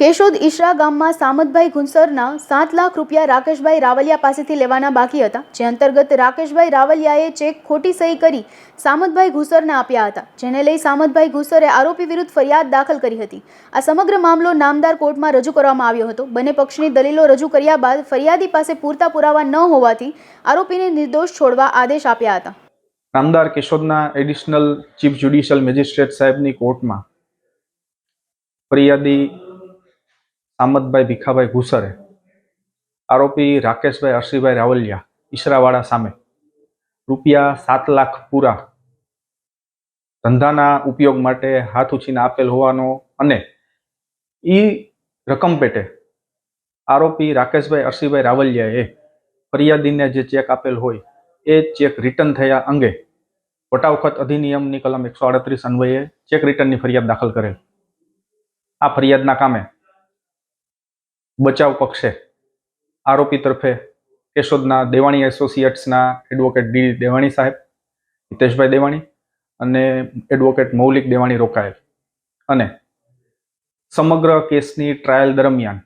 કેશોદ ઈશરા ગામમાં સામતભાઈ ગુંસરના સાત લાખ રૂપિયા રાકેશભાઈ રાવલિયા પાસેથી લેવાના બાકી હતા, જે અંતર્ગત રાકેશભાઈ રાવલિયાએ ચેક ખોટી સહી કરી સામતભાઈ ઘુસરને આપ્યા હતા, જેને લઈ સામતભાઈ ઘુસરે આરોપી વિરુદ્ધ ફરિયાદ દાખલ કરી હતી. આ સમગ્ર મામલો નામદાર કોર્ટમાં રજૂ કરવામાં આવ્યો હતો. બંને પક્ષની દલીલો રજૂ કર્યા બાદ ફરિયાદી પાસે પૂરતા પુરાવા ન હોવાથી આરોપીને નિર્દોષ છોડવા આદેશ આપ્યા હતા. નામદાર કેશોદના એડિશનલ ચીફ જ્યુડિશિયલ મેજિસ્ટ્રેટ સાહેબની કોર્ટમાં ફરિયાદી સામતભાઈ ભીખાભાઈ ઘુસરે આરોપી રાકેશભાઈ હર્ષિભાઈ રાવલિયા ઈશરાવાળા સામે રૂપિયા સાત લાખ પૂરા ધંધાના ઉપયોગ માટે હાથ ઉછીને આપેલ હોવાનો અને એ રકમ પેટે આરોપી રાકેશભાઈ હર્ષિભાઈ રાવલિયાએ ફરિયાદીને જે ચેક આપેલ હોય, એ ચેક રિટર્ન થયા અંગે વટાવખત અધિનિયમની કલમ એકસો આડત્રીસ અન્વયે ચેક રિટર્નની ફરિયાદ દાખલ કરેલ. આ ફરિયાદના કામે બચાવ પક્ષે આરોપી તરફે કેશોદના દેવાણી એસોસિએટ્સના એડવોકેટ ડી દેવાણી સાહેબ, હિતેશભાઈ દેવાણી અને એડવોકેટ મૌલિક દેવાણી રોકાયેલ. અને સમગ્ર કેસની ટ્રાયલ દરમિયાન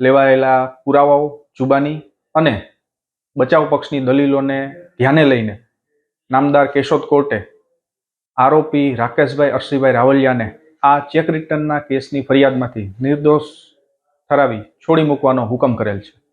લેવાયેલા પુરાવાઓ, જુબાની અને બચાવ પક્ષની દલીલોને ધ્યાને લઈને નામદાર કેશોદ કોર્ટે આરોપી રાકેશભાઈ અર્શીભાઈ રાવલિયાને આ ચેક રિટર્નના કેસની ફરિયાદમાંથી નિર્દોષ ઠરાવી છોડી મૂકવાનો હુકમ કરેલ છે.